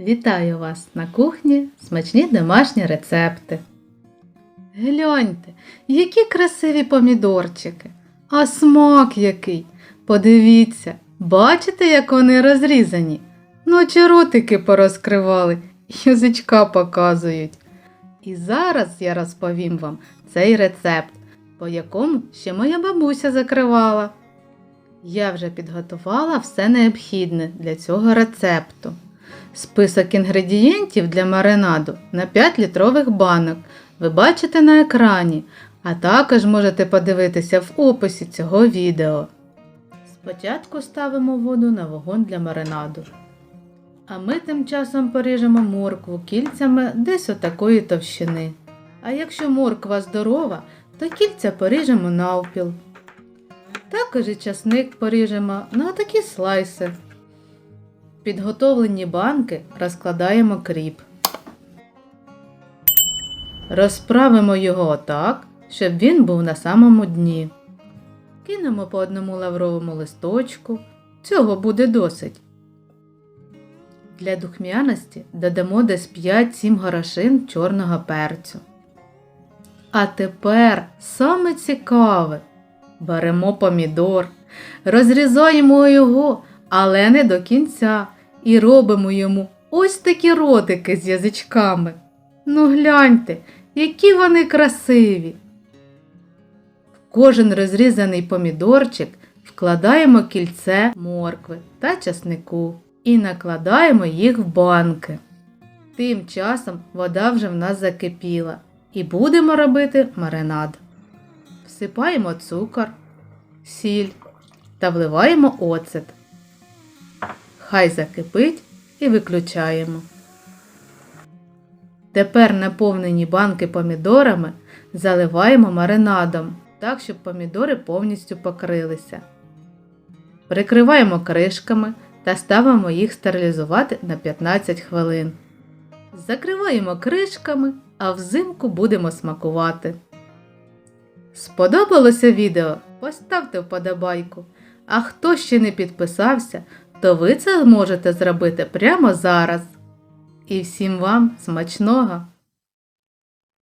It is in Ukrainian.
Вітаю вас на кухні смачні домашні рецепти. Гляньте, які красиві помідорчики, а смак який. Подивіться, бачите, як вони розрізані? Наче ротики порозкривали, язичка показують. І зараз я розповім вам цей рецепт, по якому ще моя бабуся закривала. Я вже підготувала все необхідне для цього рецепту. Список інгредієнтів для маринаду на 5 літрових банок ви бачите на екрані, а також можете подивитися в описі цього відео. Спочатку ставимо воду на вогонь для маринаду. А ми тим часом поріжемо моркву кільцями десь отакої товщини. А якщо морква здорова, то кільця поріжемо навпіл. Також і часник поріжемо на такі слайси. Підготовлені банки розкладаємо кріп. Розправимо його отак, щоб він був на самому дні. Кинемо по одному лавровому листочку. Цього буде досить. Для духмяності додамо десь 5-7 горошин чорного перцю. А тепер саме цікаве. Беремо помідор, розрізаємо його, але не до кінця, і робимо йому ось такі ротики з язичками. Ну гляньте, які вони красиві. В кожен розрізаний помідорчик вкладаємо кільце моркви та часнику і накладаємо їх в банки. Тим часом вода вже в нас закипіла і будемо робити маринад. Всипаємо цукор, сіль та вливаємо оцет. Хай закипить і виключаємо. Тепер наповнені банки помідорами заливаємо маринадом, так, щоб помідори повністю покрилися. Прикриваємо кришками та ставимо їх стерилізувати на 15 хвилин. Закриваємо кришками, а взимку будемо смакувати. Сподобалося відео? Поставте вподобайку. А хто ще не підписався, то ви це зможете зробити прямо зараз. І всім вам смачного!